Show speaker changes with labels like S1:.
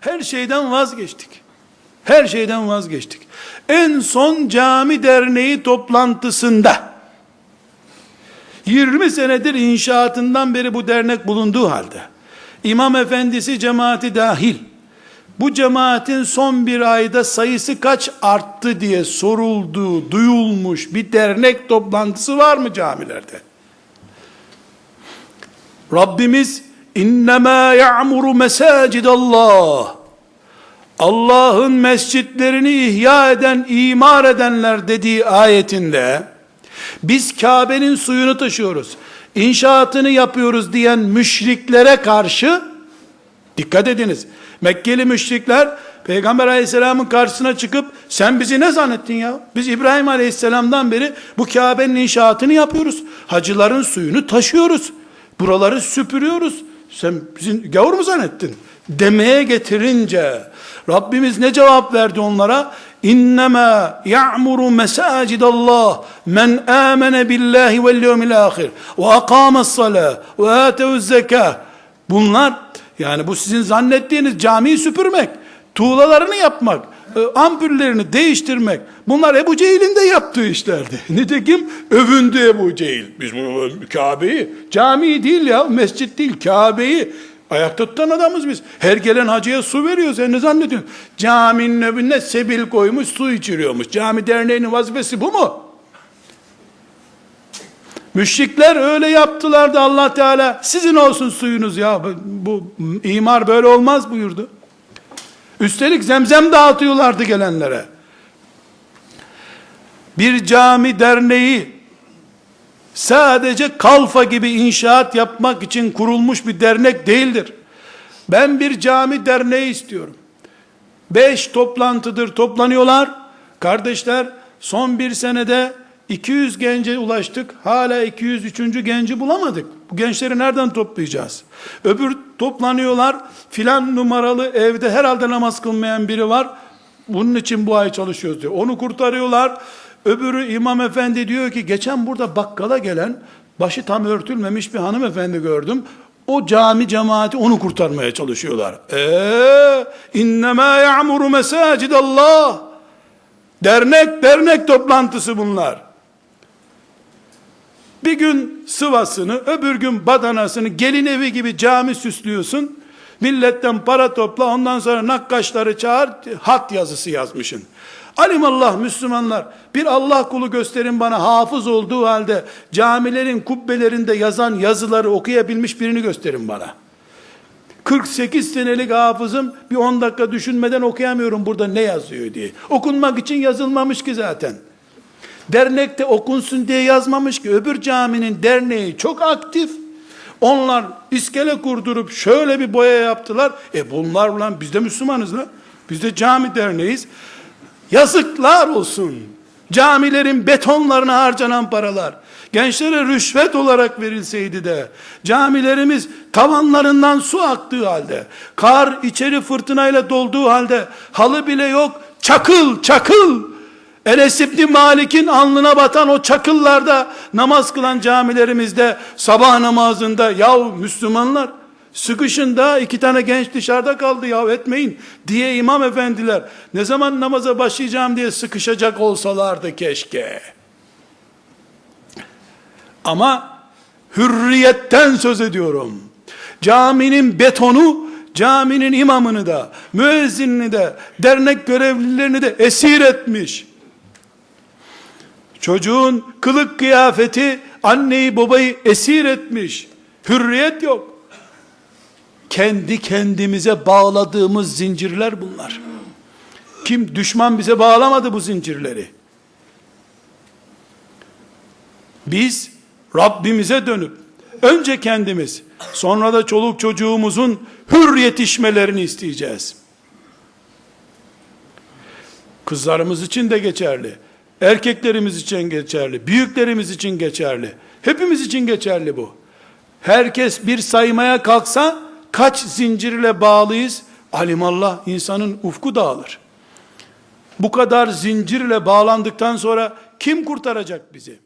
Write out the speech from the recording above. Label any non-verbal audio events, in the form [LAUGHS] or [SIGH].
S1: Her şeyden vazgeçtik. Her şeyden vazgeçtik. En son cami derneği toplantısında 20 senedir inşaatından beri bu dernek bulunduğu halde imam efendisi cemaati dahil bu cemaatin son bir ayda sayısı kaç arttı diye sorulduğu, duyulmuş bir dernek toplantısı var mı camilerde? Rabbimiz innema ya'muru mesacidallah Allah'ın mescitlerini ihya eden, imar edenler dediği ayetinde biz Kabe'nin suyunu taşıyoruz, inşaatını yapıyoruz diyen müşriklere karşı dikkat ediniz. Mekkeli müşrikler Peygamber aleyhisselamın karşısına çıkıp sen bizi ne zannettin ya? Biz İbrahim aleyhisselamdan beri bu Kabe'nin inşaatını yapıyoruz. Hacıların suyunu taşıyoruz. Buraları süpürüyoruz. Sen bizi gavur mu zannettin? Demeye getirince Rabbimiz ne cevap verdi onlara? İnnemâ ya'muru mesacidallah men amene billahi vel yevmil ahir ve akâmes salâ ve zekâh. Bunlar yani bu sizin zannettiğiniz camiyi süpürmek, tuğlalarını yapmak, e, ampullerini değiştirmek. Bunlar Ebu Cehil'in de yaptığı işlerdi. [LAUGHS] Nitekim övündü Ebu Cehil. Biz bu Kabe'yi, camiyi değil ya, mescit değil, Kabe'yi ayakta tutan adamız biz. Her gelen hacıya su veriyoruz. Sen ne zannediyorsun? Caminin önüne sebil koymuş, su içiriyormuş. Cami derneğinin vazifesi bu mu? Müşrikler öyle yaptılar da Allah Teala sizin olsun suyunuz ya bu imar böyle olmaz buyurdu. Üstelik zemzem dağıtıyorlardı gelenlere. Bir cami derneği sadece kalfa gibi inşaat yapmak için kurulmuş bir dernek değildir. Ben bir cami derneği istiyorum. Beş toplantıdır toplanıyorlar. Kardeşler son bir senede 200 gence ulaştık. Hala 203. genci bulamadık. Bu gençleri nereden toplayacağız? Öbür toplanıyorlar. Filan numaralı evde herhalde namaz kılmayan biri var. Bunun için bu ay çalışıyoruz diyor. Onu kurtarıyorlar. Öbürü imam efendi diyor ki geçen burada bakkala gelen başı tam örtülmemiş bir hanımefendi gördüm. O cami cemaati onu kurtarmaya çalışıyorlar. Eee innemâ ya'muru mesacidallah. Dernek dernek toplantısı bunlar. Bir gün sıvasını, öbür gün badanasını gelin evi gibi cami süslüyorsun. Milletten para topla, ondan sonra nakkaşları çağır, hat yazısı yazmışın. Alimallah Müslümanlar, bir Allah kulu gösterin bana hafız olduğu halde camilerin kubbelerinde yazan yazıları okuyabilmiş birini gösterin bana. 48 senelik hafızım bir 10 dakika düşünmeden okuyamıyorum burada ne yazıyor diye. Okunmak için yazılmamış ki zaten. Dernekte okunsun diye yazmamış ki öbür caminin derneği çok aktif. Onlar iskele kurdurup şöyle bir boya yaptılar. E bunlar lan biz de Müslümanız lan. Biz de cami derneğiz. Yazıklar olsun. Camilerin betonlarına harcanan paralar. Gençlere rüşvet olarak verilseydi de camilerimiz tavanlarından su aktığı halde kar içeri fırtınayla dolduğu halde halı bile yok çakıl çakıl Enes İbni Malik'in alnına batan o çakıllarda namaz kılan camilerimizde sabah namazında yahu Müslümanlar sıkışın da iki tane genç dışarıda kaldı ya etmeyin diye imam efendiler ne zaman namaza başlayacağım diye sıkışacak olsalardı keşke. Ama hürriyetten söz ediyorum. Caminin betonu caminin imamını da müezzinini de dernek görevlilerini de esir etmiş. Çocuğun kılık kıyafeti anneyi babayı esir etmiş. Hürriyet yok. Kendi kendimize bağladığımız zincirler bunlar. Kim düşman bize bağlamadı bu zincirleri. Biz Rabbimize dönüp önce kendimiz sonra da çoluk çocuğumuzun hür yetişmelerini isteyeceğiz. Kızlarımız için de geçerli. Erkeklerimiz için geçerli, büyüklerimiz için geçerli. Hepimiz için geçerli bu. Herkes bir saymaya kalksa kaç zincirle bağlıyız? Alimallah insanın ufku dağılır. Bu kadar zincirle bağlandıktan sonra kim kurtaracak bizi?